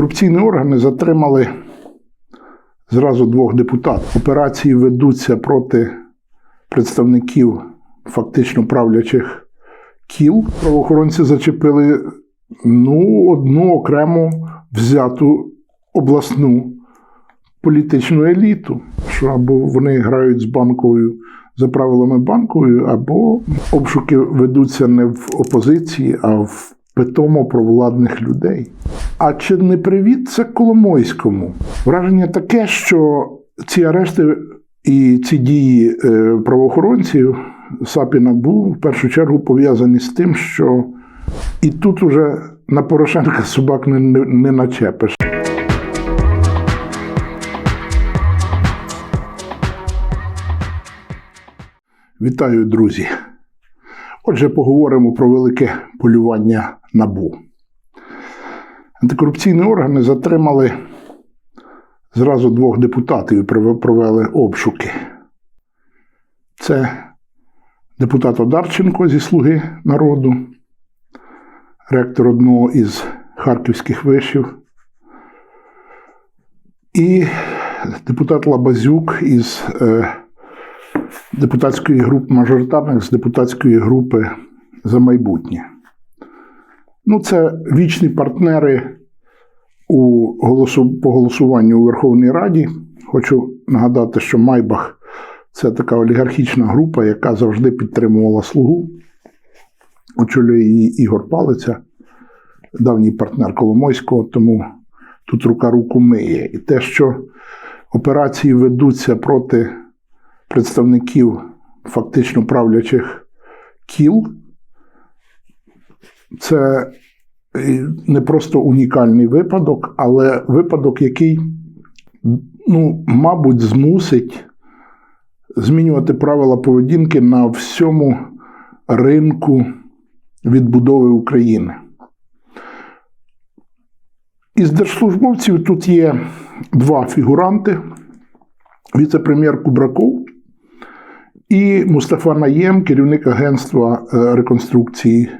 Антикорупційні органи затримали зразу двох депутатів. Операції ведуться проти представників фактично правлячих кіл. Правоохоронці зачепили ну, одну окрему взяту обласну політичну еліту, що або вони грають з банковою за правилами банковою, або обшуки ведуться не в опозиції, а в питомо провладних людей. А чи не привіт це Коломойському? Враження таке, що ці арешти і ці дії е, правоохоронців САПі НАБУ в першу чергу пов'язані з тим, що і тут уже на Порошенка собак не, не начепиш. Вітаю, друзі! Отже, поговоримо про велике полювання набу. Антикорупційні органи затримали зразу двох депутатів і провели обшуки. Це депутат Одарченко зі Слуги народу, ректор одного із харківських вишів, і депутат Лабазюк із е, депутатської групи мажоритарних з депутатської групи за майбутнє. Ну, це вічні партнери у голосу, по голосуванню у Верховній Раді. Хочу нагадати, що Майбах це така олігархічна група, яка завжди підтримувала слугу. Очолює її Ігор Палиця, давній партнер Коломойського, тому тут рука руку миє. І те, що операції ведуться проти представників фактично правлячих кіл, це не просто унікальний випадок, але випадок, який, ну, мабуть, змусить змінювати правила поведінки на всьому ринку відбудови України. Із держслужбовців тут є два фігуранти: віце-прем'єр Кубраков і Мустафа Наєм, керівник Агентства е, реконструкції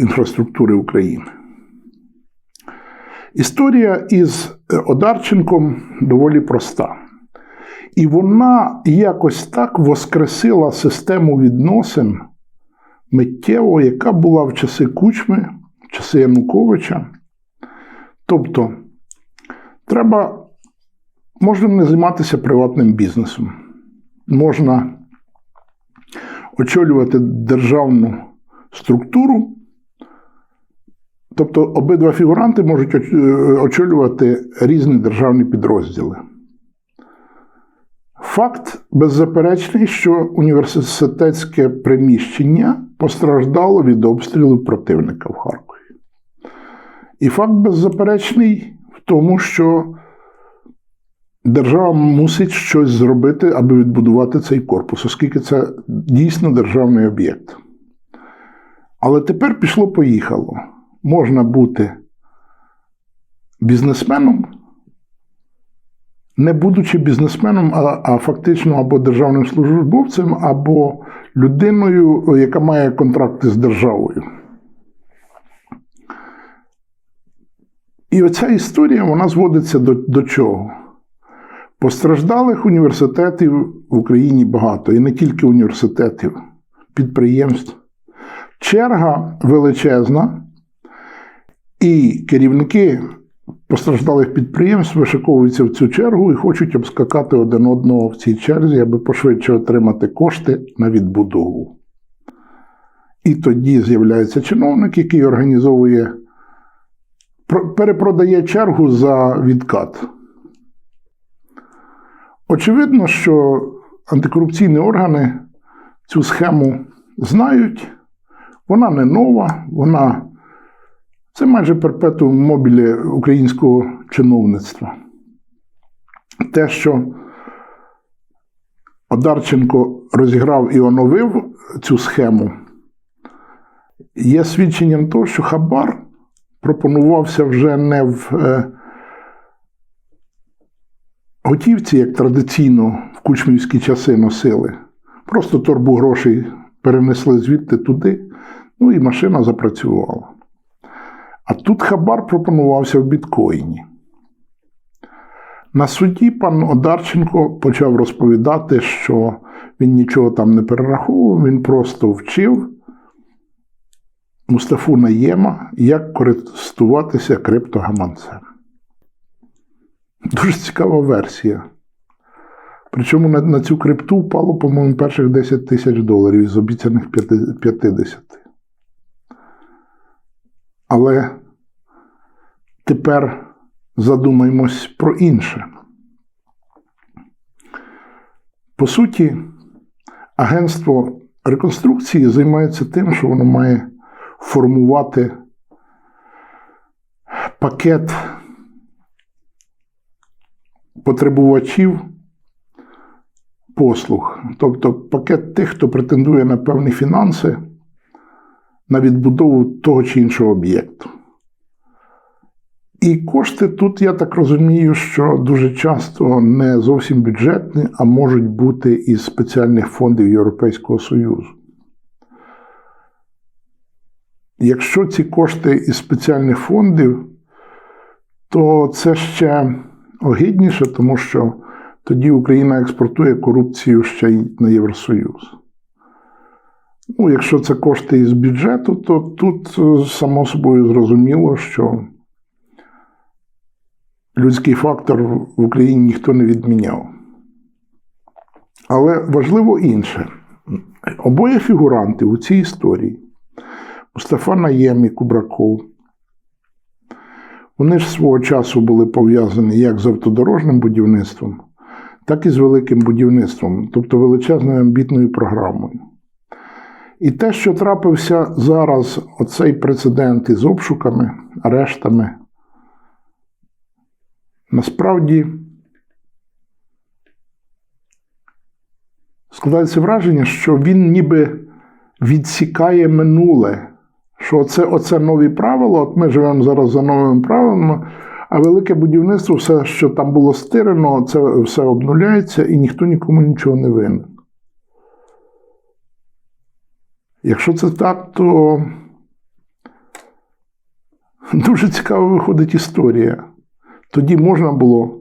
інфраструктури України. Історія із е, Одарченком доволі проста. І вона якось так воскресила систему відносин миттєво, яка була в часи Кучми, в часи Януковича. Тобто, треба, можна не займатися приватним бізнесом, можна очолювати державну структуру. Тобто обидва фігуранти можуть е, очолювати різні державні підрозділи. Факт беззаперечний, що університетське приміщення постраждало від обстрілу противника в Харкові. І факт беззаперечний в тому, що держава мусить щось зробити, аби відбудувати цей корпус, оскільки це дійсно державний об'єкт. Але тепер пішло-поїхало. Можна бути бізнесменом, не будучи бізнесменом, а, а фактично або державним службовцем, або людиною, яка має контракти з державою. І оця історія вона зводиться до, до чого? Постраждалих університетів в Україні багато, і не тільки університетів, підприємств. Черга величезна, і керівники постраждалих підприємств вишиковуються в цю чергу і хочуть обскакати один одного в цій черзі, аби пошвидше отримати кошти на відбудову. І тоді з'являється чиновник, який організовує, перепродає чергу за відкат. Очевидно, що антикорупційні органи цю схему знають. Вона не нова, вона це майже перпетуум мобілі українського чиновництва. Те, що Одарченко розіграв і оновив цю схему, є свідченням того, що Хабар пропонувався вже не в е, готівці, як традиційно в кучмівські часи носили. Просто торбу грошей перенесли звідти туди, ну і машина запрацювала. А тут хабар пропонувався в біткоїні. На суді пан Одарченко почав розповідати, що він нічого там не перераховував, він просто вчив Мустафу Наєма, як користуватися криптогаманцем. Дуже цікава версія. Причому на, цю крипту впало, по-моєму, перших 10 тисяч доларів із обіцяних 50. Але тепер задумаємось про інше. По суті, агентство реконструкції займається тим, що воно має формувати пакет потребувачів послуг, тобто пакет тих, хто претендує на певні фінанси на відбудову того чи іншого об'єкту. І кошти тут, я так розумію, що дуже часто не зовсім бюджетні, а можуть бути із спеціальних фондів Європейського Союзу. Якщо ці кошти із спеціальних фондів, то це ще огидніше, тому що тоді Україна експортує корупцію ще й на Євросоюз. Ну, якщо це кошти із бюджету, то тут е, само собою зрозуміло, що людський фактор в Україні ніхто не відміняв. Але важливо інше. Обоє фігуранти у цій історії Мустафа Наєм і Кубраков. Вони ж свого часу були пов'язані як з автодорожнім будівництвом, так і з великим будівництвом, тобто величезною амбітною програмою. І те, що трапився зараз, оцей прецедент із обшуками, арештами, насправді складається враження, що він ніби відсікає минуле. Що оце, оце нові правила, от ми живемо зараз за новими правилами, а велике будівництво, все, що там було стирено, це все обнуляється і ніхто нікому нічого не винен. Якщо це так, то дуже цікаво виходить історія. Тоді можна було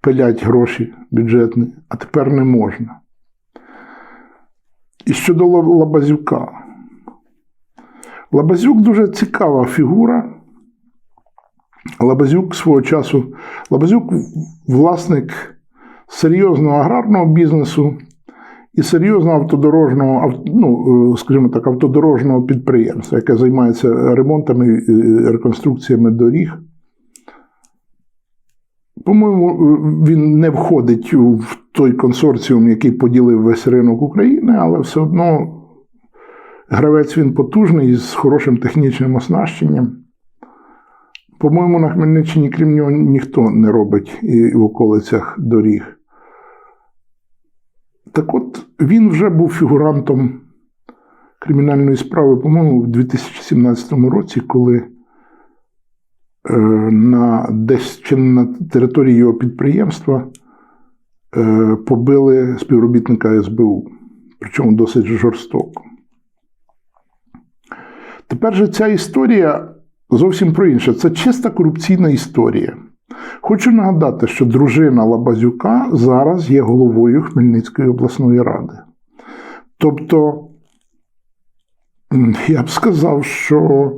пиляти гроші бюджетні, а тепер не можна. І щодо Лабазюка. Лабазюк дуже цікава фігура. Лабазюк свого часу. Лабазюк власник серйозного аграрного бізнесу і серйозного автодорожного, ну, скажімо так, автодорожного підприємства, яке займається ремонтами і реконструкціями доріг. По-моєму, він не входить в той консорціум, який поділив весь ринок України, але все одно гравець він потужний з хорошим технічним оснащенням. По-моєму, на Хмельниччині, крім нього, ніхто не робить і в околицях доріг. Так от він вже був фігурантом кримінальної справи, по-моєму, в 2017 році, коли е, на десь чи на території його підприємства е, побили співробітника СБУ, причому досить жорстоко. Тепер же ця історія зовсім про інше. Це чиста корупційна історія. Хочу нагадати, що дружина Лабазюка зараз є головою Хмельницької обласної ради. Тобто, я б сказав, що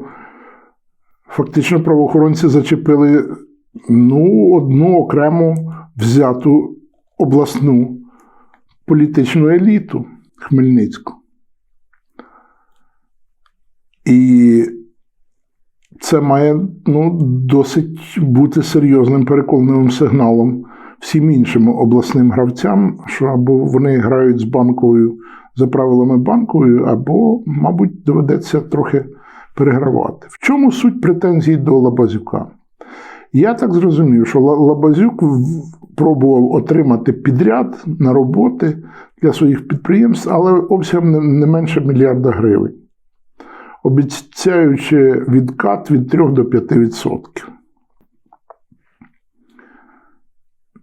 фактично правоохоронці зачепили ну, одну окрему взяту обласну політичну еліту Хмельницьку. І це має ну, досить бути серйозним переконливим сигналом всім іншим обласним гравцям, що або вони грають з банкою за правилами банкою, або, мабуть, доведеться трохи перегравати. В чому суть претензій до Лабазюка? Я так зрозумів, що Лабазюк пробував отримати підряд на роботи для своїх підприємств, але обсягом не менше мільярда гривень обіцяючи відкат від 3 до 5%.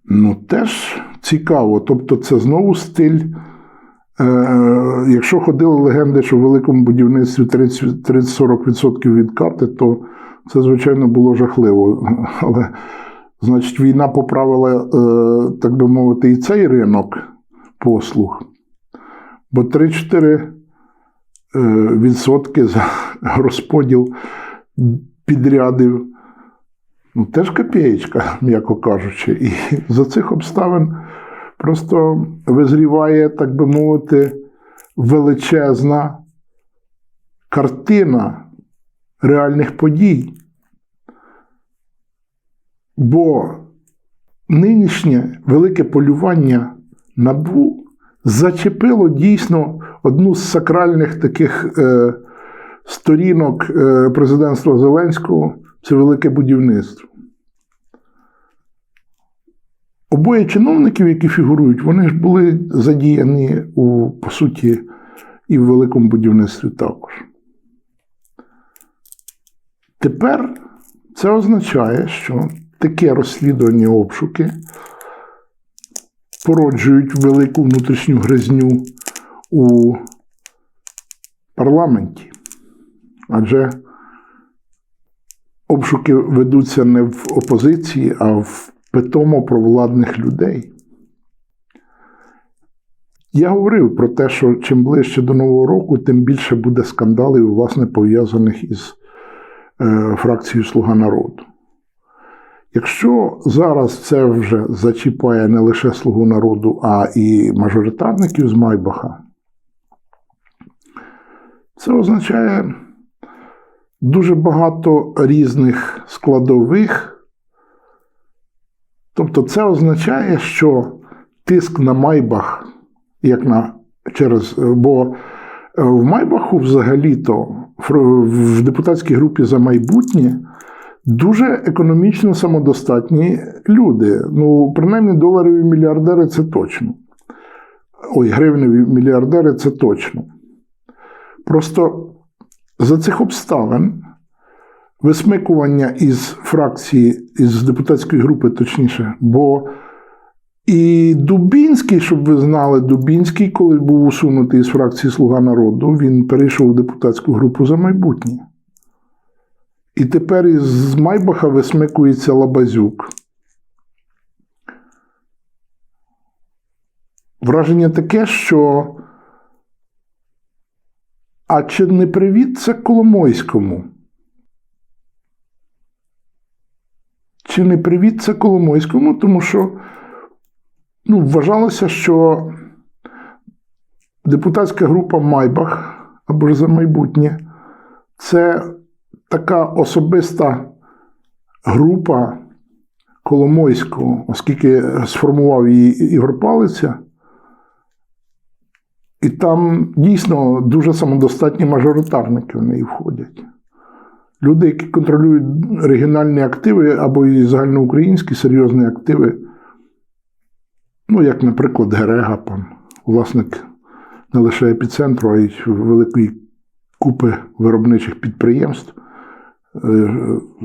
Ну, теж цікаво. Тобто, це знову стиль. Е, Якщо ходили легенди, що в великому будівництві 30-40% відкати, то Це, звичайно, було жахливо. Але, значить, війна поправила, е, так би мовити, і цей ринок послуг. Бо 3-4 е, відсотки за розподіл підрядів. Ну, теж копієчка, м'яко кажучи. І за цих обставин просто визріває, так би мовити, величезна картина реальних подій. Бо нинішнє велике полювання набу зачепило дійсно одну з сакральних таких е, сторінок е, президентства Зеленського це велике будівництво. Обоє чиновників, які фігурують, вони ж були задіяні у, по суті, і в великому будівництві також. Тепер це означає, що таке розслідування обшуки породжують велику внутрішню гризню у парламенті. Адже обшуки ведуться не в опозиції, а в питомо провладних людей. Я говорив про те, що чим ближче до Нового року, тим більше буде скандалів, власне, пов'язаних із е, фракцією Слуга народу. Якщо зараз це вже зачіпає не лише Слугу народу, а і мажоритарників з Майбаха, це означає дуже багато різних складових. Тобто, це означає, що тиск на Майбах, як на через. Бо в Майбаху взагалі-то в депутатській групі за майбутнє дуже економічно самодостатні люди. Ну, принаймні, доларові мільярдери це точно. Ой, гривневі мільярдери це точно. Просто за цих обставин висмикування із фракції, із депутатської групи, точніше, бо і Дубінський, щоб ви знали, Дубінський, коли був усунутий із фракції Слуга народу, він перейшов в депутатську групу за майбутнє. І тепер із Майбаха висмикується Лабазюк. Враження таке, що. А чи не привіт це Коломойському? Чи не привіт це Коломойському? Тому що ну, вважалося, що депутатська група Майбах або ж за майбутнє це така особиста група Коломойського, оскільки сформував її Ігор Палиця. І там дійсно дуже самодостатні мажоритарники в неї входять. Люди, які контролюють регіональні активи або і загальноукраїнські серйозні активи, ну, як, наприклад, Герега, пан, власник не лише епіцентру, а й великої купи виробничих підприємств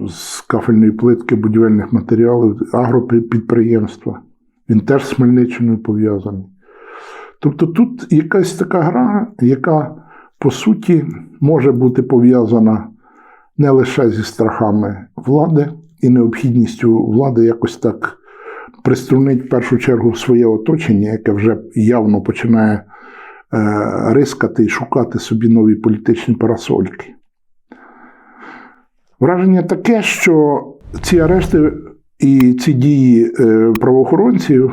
з кафельної плитки, будівельних матеріалів, агропідприємства. Він теж з Хмельниччиною пов'язаний. Тобто тут якась така гра, яка по суті може бути пов'язана не лише зі страхами влади і необхідністю влади якось так приструнити в першу чергу своє оточення, яке вже явно починає е, рискати і шукати собі нові політичні парасольки. Враження таке, що ці арешти і ці дії е, правоохоронців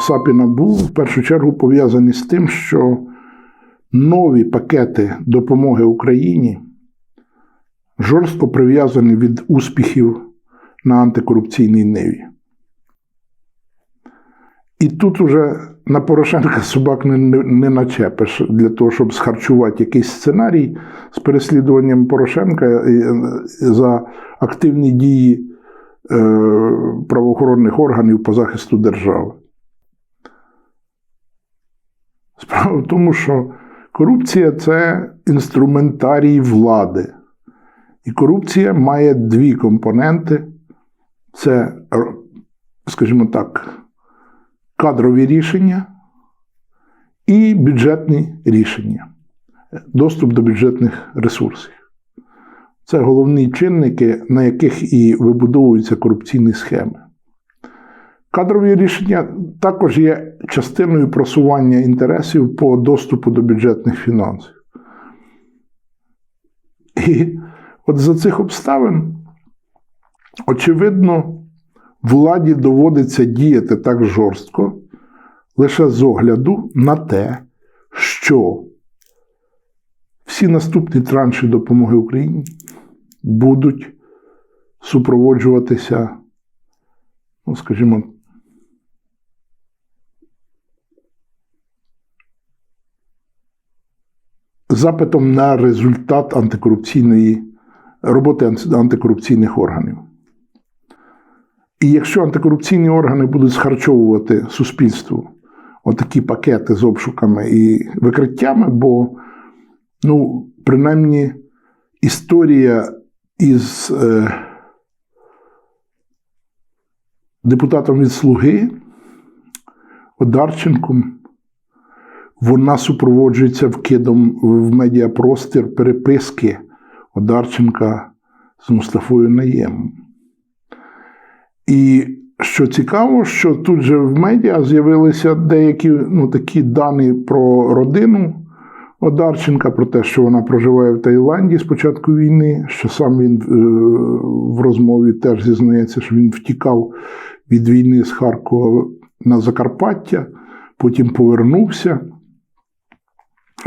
САПі НАБУ в першу чергу пов'язані з тим, що нові пакети допомоги Україні жорстко прив'язані від успіхів на антикорупційній ниві. І тут уже на Порошенка собак не, не, не начепиш для того, щоб схарчувати якийсь сценарій з переслідуванням Порошенка за активні дії е, правоохоронних органів по захисту держави. Справа в тому, що корупція це інструментарій влади. І корупція має дві компоненти: це, скажімо так, кадрові рішення і бюджетні рішення, доступ до бюджетних ресурсів. Це головні чинники, на яких і вибудовуються корупційні схеми. Кадрові рішення також є частиною просування інтересів по доступу до бюджетних фінансів. І от за цих обставин, очевидно, владі доводиться діяти так жорстко лише з огляду на те, що всі наступні транші допомоги Україні будуть супроводжуватися, ну, скажімо, запитом на результат антикорупційної роботи антикорупційних органів. І якщо антикорупційні органи будуть схарчовувати суспільству отакі пакети з обшуками і викриттями, бо, ну, принаймні, історія із е, депутатом від Слуги Одарченком, вона супроводжується вкидом в медіапростір переписки Одарченка з Мустафою Наємом. І що цікаво, що тут же в медіа з'явилися деякі ну, такі дані про родину Одарченка, про те, що вона проживає в Таїланді з початку війни, що сам він е, в розмові теж зізнається, що він втікав від війни з Харкова на Закарпаття, потім повернувся.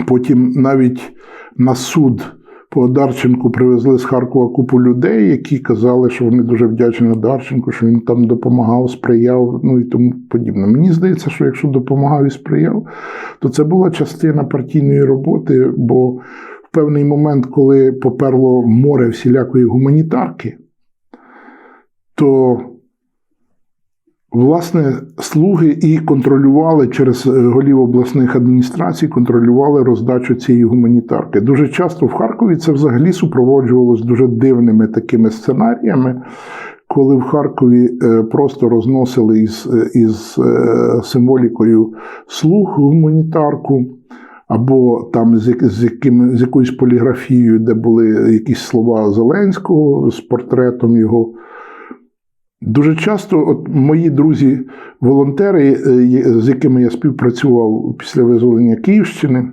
Потім навіть на суд по Одарченку привезли з Харкова купу людей, які казали, що вони дуже вдячні Одарченку, що він там допомагав, сприяв, ну і тому подібне. Мені здається, що якщо допомагав і сприяв, то це була частина партійної роботи, бо в певний момент, коли поперло море всілякої гуманітарки, то Власне, слуги і контролювали через е, голів обласних адміністрацій, контролювали роздачу цієї гуманітарки. Дуже часто в Харкові це взагалі супроводжувалось дуже дивними такими сценаріями, коли в Харкові е, просто розносили із, е, із символікою слуг гуманітарку. Або там з, з, яким, з якоюсь поліграфією, де були якісь слова Зеленського з портретом його. Дуже часто от мої друзі-волонтери, з якими я співпрацював після визволення Київщини,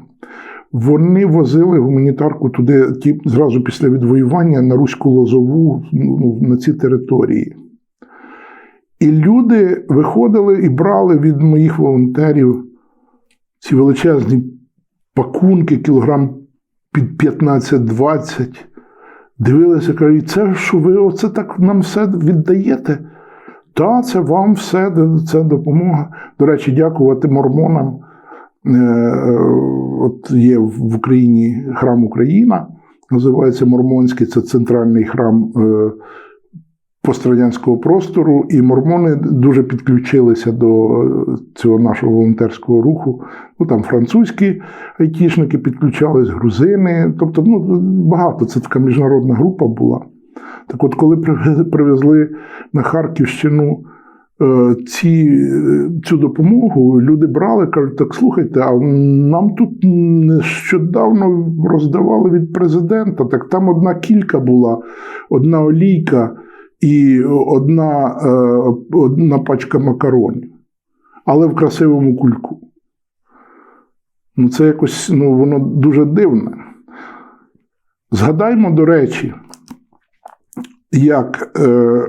вони возили гуманітарку туди ті, зразу після відвоювання на Руську Лозову ну, на ці території. І люди виходили і брали від моїх волонтерів ці величезні пакунки, кілограм під 15-20. Дивилися, кажуть, це що ви оце так нам все віддаєте? Та, це вам все, це допомога. До речі, дякувати мормонам. Е, от є в Україні храм Україна, називається Мормонський, це центральний храм е, пострадянського простору, і мормони дуже підключилися до цього нашого волонтерського руху. Ну там французькі айтішники підключались, грузини. Тобто, ну багато це така міжнародна група була. Так от, коли привезли на Харківщину е, ці, цю допомогу, люди брали, кажуть, так слухайте, а нам тут нещодавно роздавали від президента, так там одна кілька була, одна олійка і одна, е, одна пачка макаронів, але в красивому кульку. Ну, це якось ну, воно дуже дивне. Згадаймо, до речі, як, е,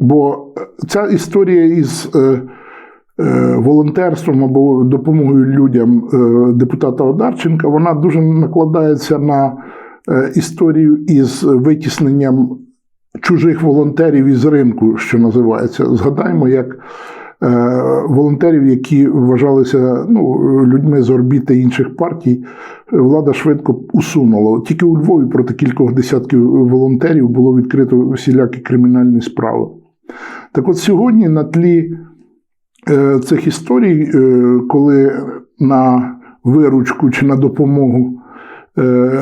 бо ця історія із е, е, волонтерством або допомогою людям е, депутата Одарченка, вона дуже накладається на е, історію із витісненням чужих волонтерів із ринку, що називається. Згадаємо, як е, волонтерів, які вважалися ну, людьми з орбіти інших партій, влада швидко усунула. Тільки у Львові проти кількох десятків волонтерів було відкрито всілякі кримінальні справи. Так от сьогодні на тлі е, цих історій, е, коли на виручку чи на допомогу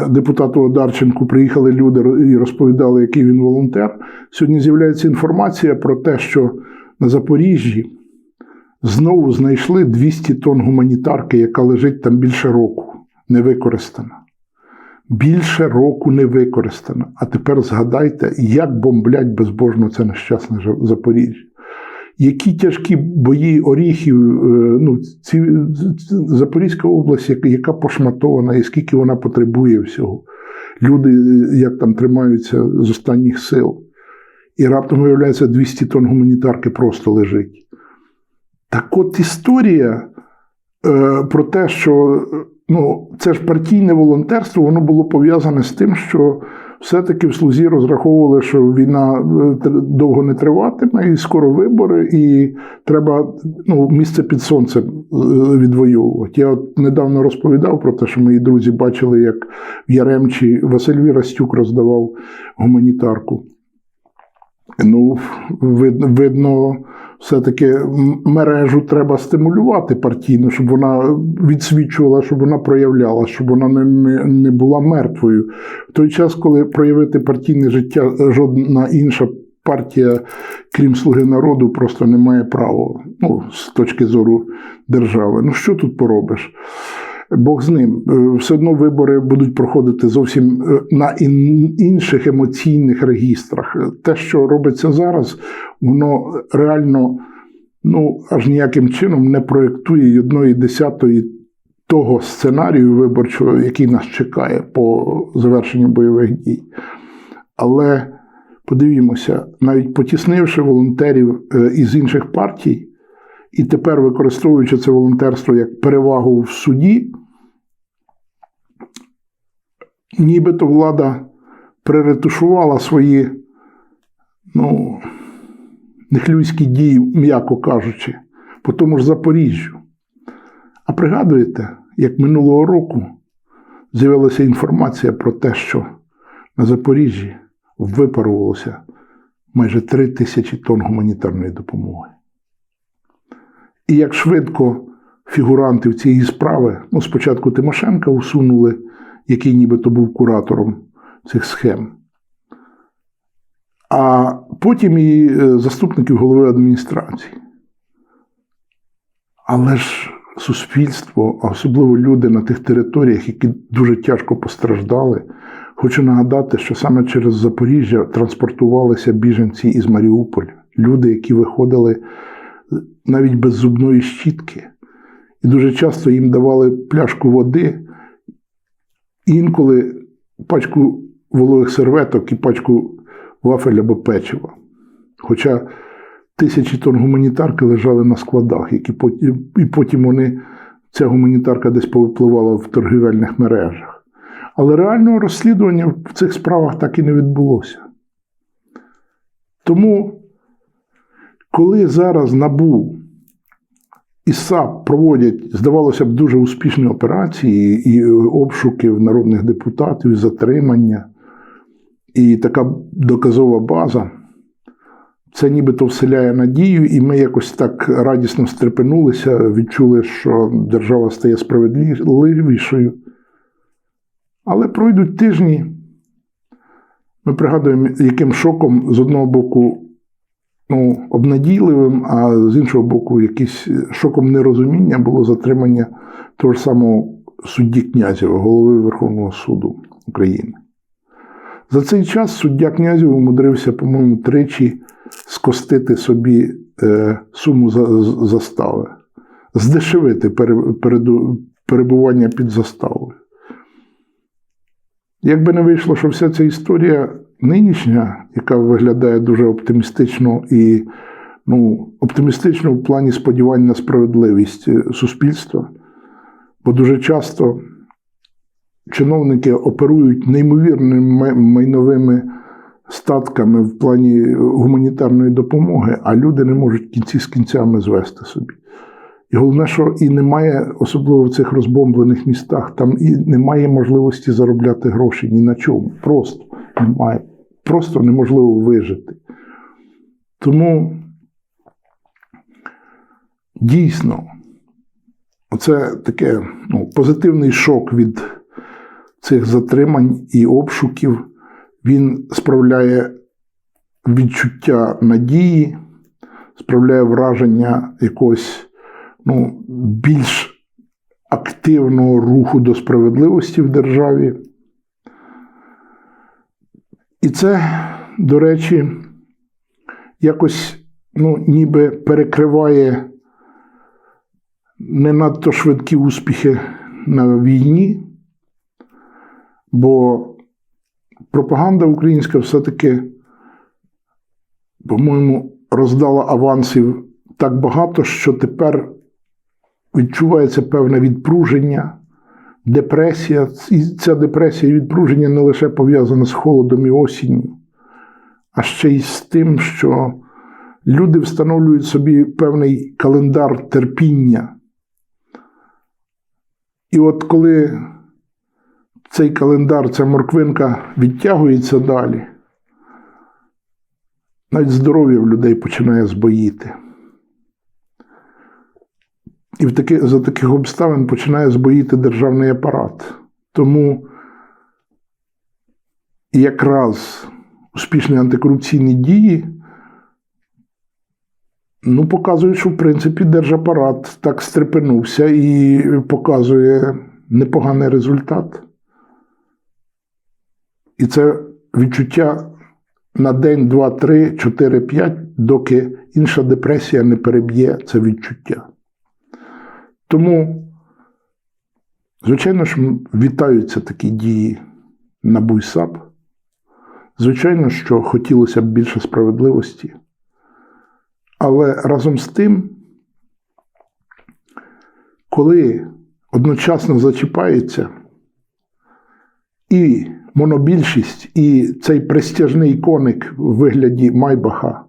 депутату Одарченку приїхали люди і розповідали, який він волонтер. Сьогодні з'являється інформація про те, що на Запоріжжі знову знайшли 200 тонн гуманітарки, яка лежить там більше року, не використана. більше року не використана. А тепер згадайте, як бомблять безбожно це нещасне Запоріжжя. Які тяжкі бої оріхів, е, ну, ці, Запорізька область, яка- пошматована, і скільки вона потребує всього. Люди, е, як там тримаються з останніх сил. І раптом виявляється, 200 тонн гуманітарки просто лежить. Так от історія е, про те, що ну, це ж партійне волонтерство, воно було пов'язане з тим, що все-таки в слузі розраховували, що війна е, довго не триватиме, і скоро вибори, і треба ну, місце під сонцем е, відвоювати. Я от недавно розповідав про те, що мої друзі бачили, як в Яремчі Василь Вірастюк роздавав гуманітарку. Ну, видно, видно, все-таки мережу треба стимулювати партійно, щоб вона відсвічувала, щоб вона проявляла, щоб вона не, не, не була мертвою. В той час, коли проявити партійне життя жодна інша партія, крім Слуги народу, просто не має права ну, з точки зору держави. Ну що тут поробиш? Бог з ним. Е, Все одно вибори будуть проходити зовсім е, на інших емоційних регістрах. Е, Те, що робиться зараз, воно реально ну, аж ніяким чином не проєктує одної десятої того сценарію виборчого, який нас чекає по завершенню бойових дій. Але подивімося, навіть потіснивши волонтерів із інших партій, і тепер використовуючи це волонтерство як перевагу в суді, нібито влада переретушувала свої ну, нехлюйські дії, м'яко кажучи, по тому ж Запоріжжю. А пригадуєте, як минулого року з'явилася інформація про те, що на Запоріжжі випарувалося майже 3 тисячі тонн гуманітарної допомоги. І як швидко фігурантів цієї справи, ну, спочатку Тимошенка усунули, який нібито був куратором цих схем, а потім і е, заступників голови адміністрації. Але ж суспільство, а особливо люди на тих територіях, які дуже тяжко постраждали, хочу нагадати, що саме через Запоріжжя транспортувалися біженці із Маріуполя, люди, які виходили навіть без зубної щітки. І дуже часто їм давали пляшку води, інколи пачку вологих серветок і пачку вафель або печива. Хоча тисячі тонн гуманітарки лежали на складах, які потім, і потім вони, ця гуманітарка десь повипливала в торгівельних мережах. Але реального розслідування в цих справах так і не відбулося. Тому, коли зараз НАБУ і САП проводять, здавалося б, дуже успішні операції і обшуки народних депутатів, і затримання, і така доказова база, це нібито вселяє надію, і ми якось так радісно стрепенулися, відчули, що держава стає справедливішою. Але пройдуть тижні. Ми пригадуємо, яким шоком з одного боку ну, обнадійливим, а з іншого боку, якийсь шоком нерозуміння було затримання того ж самого судді Князєва, голови Верховного суду України. За цей час суддя Князєв умудрився, по-моєму, тричі скостити собі е, суму за, застави, здешевити перебування під заставою. Якби не вийшло, що вся ця історія нинішня, яка виглядає дуже оптимістично і ну, оптимістично в плані сподівань на справедливість е, суспільства, бо дуже часто чиновники оперують неймовірними майновими статками в плані гуманітарної допомоги, а люди не можуть кінці з кінцями звести собі. І головне, що і немає, особливо в цих розбомблених містах, там і немає можливості заробляти гроші ні на чому. Просто немає. Просто неможливо вижити. Тому дійсно, це таке ну, позитивний шок від цих затримань і обшуків. Він справляє відчуття надії, справляє враження якогось ну, більш активного руху до справедливості в державі. І це, до речі, якось ну, ніби перекриває не надто швидкі успіхи на війні, бо пропаганда українська все-таки, по-моєму, роздала авансів так багато, що тепер відчувається певне відпруження, депресія. І ця депресія і відпруження не лише пов'язана з холодом і осінню, а ще й з тим, що люди встановлюють собі певний календар терпіння. І от коли цей календар, ця морквинка відтягується далі, навіть здоров'я в людей починає збоїти. І в таки, за таких обставин починає збоїти державний апарат. Тому якраз успішні антикорупційні дії ну, показують, що в принципі держапарат так стрепенувся і показує непоганий результат. І це відчуття на день, два, три, чотири, п'ять, доки інша депресія не переб'є це відчуття. Тому, звичайно ж, вітаються такі дії на БУЙСАП. Звичайно, що хотілося б більше справедливості. Але разом з тим, коли одночасно зачіпається і монобільшість, і цей престяжний коник в вигляді Майбаха,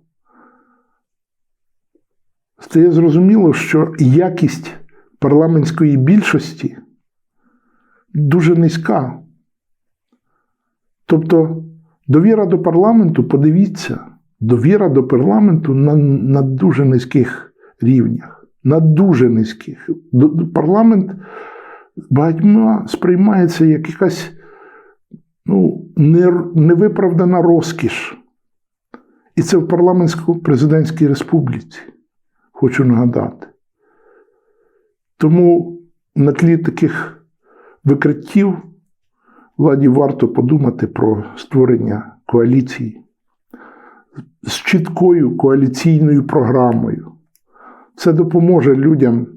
стає зрозуміло, що якість парламентської більшості дуже низька. Тобто довіра до парламенту, подивіться, довіра до парламенту на, на дуже низьких рівнях. На дуже низьких. Парламент багатьма сприймається як якась ну, невиправдана розкіш. І це в парламентсько-президентській республіці, хочу нагадати. Тому на тлі таких викриттів владі варто подумати про створення коаліції з чіткою коаліційною програмою. Це допоможе людям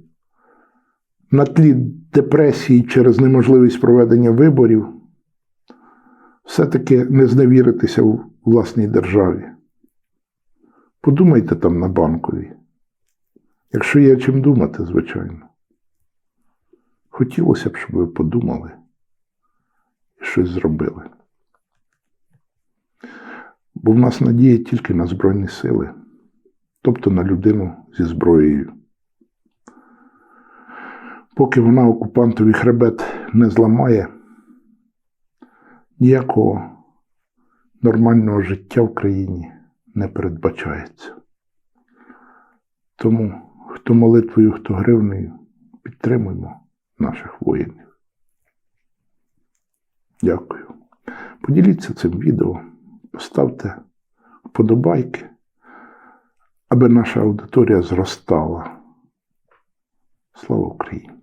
на тлі депресії через неможливість проведення виборів все-таки не зневіритися у власній державі. Подумайте там на банковій. Якщо є чим думати, звичайно. Хотілося б, щоб ви подумали і щось зробили. Бо в нас надія тільки на Збройні сили, тобто на людину зі зброєю. Поки вона окупантові хребет не зламає, ніякого нормального життя в країні не передбачається. Тому хто молитвою, хто гривнею, підтримуємо наших воїнів. Дякую. Поділіться цим відео, поставте вподобайки, аби наша аудиторія зростала. Слава Україні!